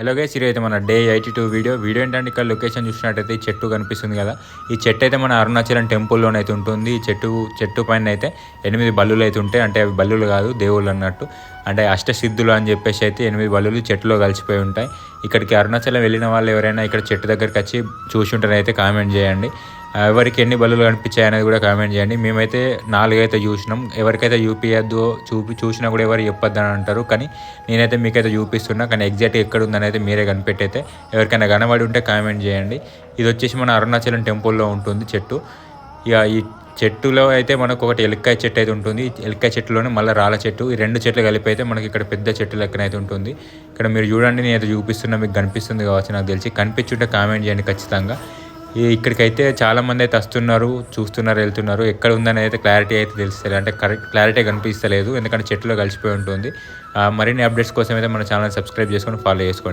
Hello guys అయితే మన day eighty two video video ఏంటంటే ఇక్కడ లొకేషన్ చూసినట్టయితే ఈ చెట్టు కనిపిస్తుంది కదా. ఈ చెట్టు అయితే మన అరుణాచలం టెంపుల్లోనే అయితే ఉంటుంది. ఈ చెట్టు చెట్టు పైన అయితే ఎనిమిది బల్లులు అయితే ఉంటాయి. అంటే అవి బల్లులు కాదు దేవుళ్ళు అన్నట్టు. అంటే అష్టసిద్ధులు అని చెప్పేసి అయితే ఎనిమిది బల్లులు చెట్టులో కలిసిపోయి ఉంటాయి. ఇక్కడికి అరుణాచలం వెళ్ళిన వాళ్ళు ఎవరైనా ఇక్కడ చెట్టు దగ్గరికి వచ్చి చూసి ఉంటారైతే కామెంట్ చేయండి. ఎవరికి ఎన్ని బల్లులు కనిపించాయి అనేది కూడా కామెంట్ చేయండి. మేమైతే నాలుగైతే చూసినాం. ఎవరికైతే చూపించద్దు చూపి చూసినా కూడా ఎవరు చెప్పొద్దు అని అంటారు. కానీ నేనైతే మీకైతే చూపిస్తున్నా. కానీ ఎగ్జాక్ట్ ఎక్కడ ఉందని మీరే కనిపెట్టయితే ఎవరికైనా కనబడి ఉంటే కామెంట్ చేయండి. ఇది వచ్చేసి మన అరుణాచలం టెంపుల్లో ఉంటుంది చెట్టు. ఇక ఈ చెట్టులో అయితే మనకు ఒకటి ఎలక్కాయ చెట్టు అయితే ఉంటుంది. ఈ ఎలక్కాయ చెట్టులోనే మళ్ళీ రాళ్ళ చెట్టు. ఈ రెండు చెట్లు కలిపి అయితే మనకి ఇక్కడ పెద్ద చెట్టు లెక్కన అయితే ఉంటుంది. ఇక్కడ మీరు చూడండి నేను అయితే చూపిస్తున్నా మీకు కనిపిస్తుంది కావచ్చు నాకు తెలిసి. కనిపించుంటే కామెంట్ చేయండి ఖచ్చితంగా. ఇక్కడికైతే చాలా మంది అయితే వస్తున్నారు చూస్తున్నారు వెళ్తున్నారు. ఎక్కడ ఉందని అయితే క్లారిటీ అయితే తెలుస్తుంది అంటే కరెక్ట్ క్లారిటీ కనిపిస్తలేదు. ఎందుకంటే చెట్టులో కలిసిపోయి ఉంటుంది. ఆ, మరిన్ని అప్డేట్స్ కోసం అయితే మన ఛానల్ సబ్స్క్రైబ్ చేసుకొని ఫాలో చేసుకోండి.